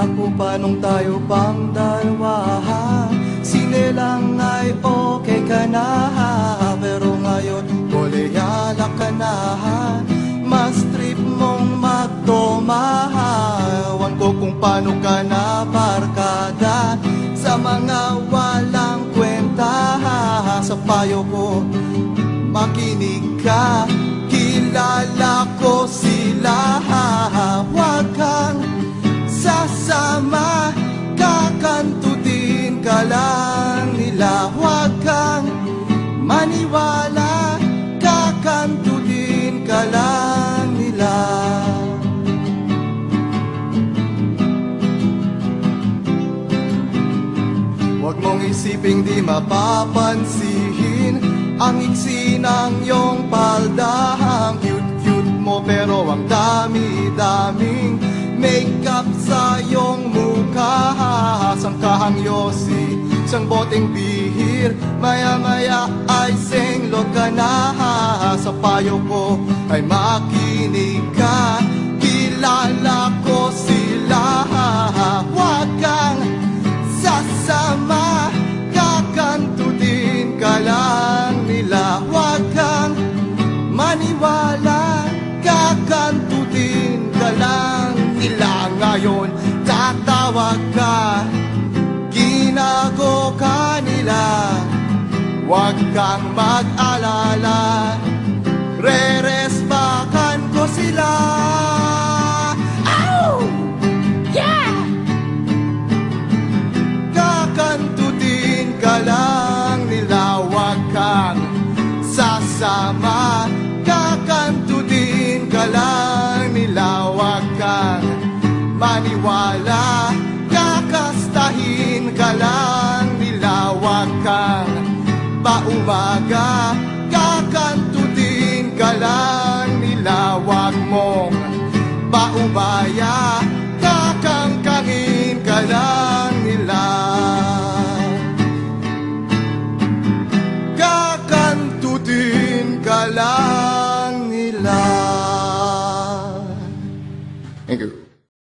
Akala ko pa nung tayo pang dalawa Sinelang ay okay ka na Pero ngayon koleyala ka na Mas trip mong magtoma Ewan ko kung paano ka na barkada Sa mga walang kwenta Sa payo ko makinig ka. Kilala ko sila maniwala Kakantutin ka lang nila. Huwag mong isiping di mapapansihin Ang iksi ng iyong palda Ang cute-cute mo pero ang dami-daming Makeup sa iyong mukha. Sangkahang yosi, isang boteng bihir. Maya-maya ay senglot ka na Sa payo ko ay makinig ka. Kilala ko sila Huwag kang sasama Kakantutin ka lang nila. Huwag kang maniwala Kakantutin ka lang nila. Ngayon tatawag ka Huwag kang mag-alala. Re-respakan ko sila. Ow! Yeah! Kakantutin ka lang nila. Huwag kang sasama. Kakantutin ka lang paumaga Kakantutin ka lang nila Huwag mong paubaya Kakangkangin ka lang nila. Kakantutin ka lang nila.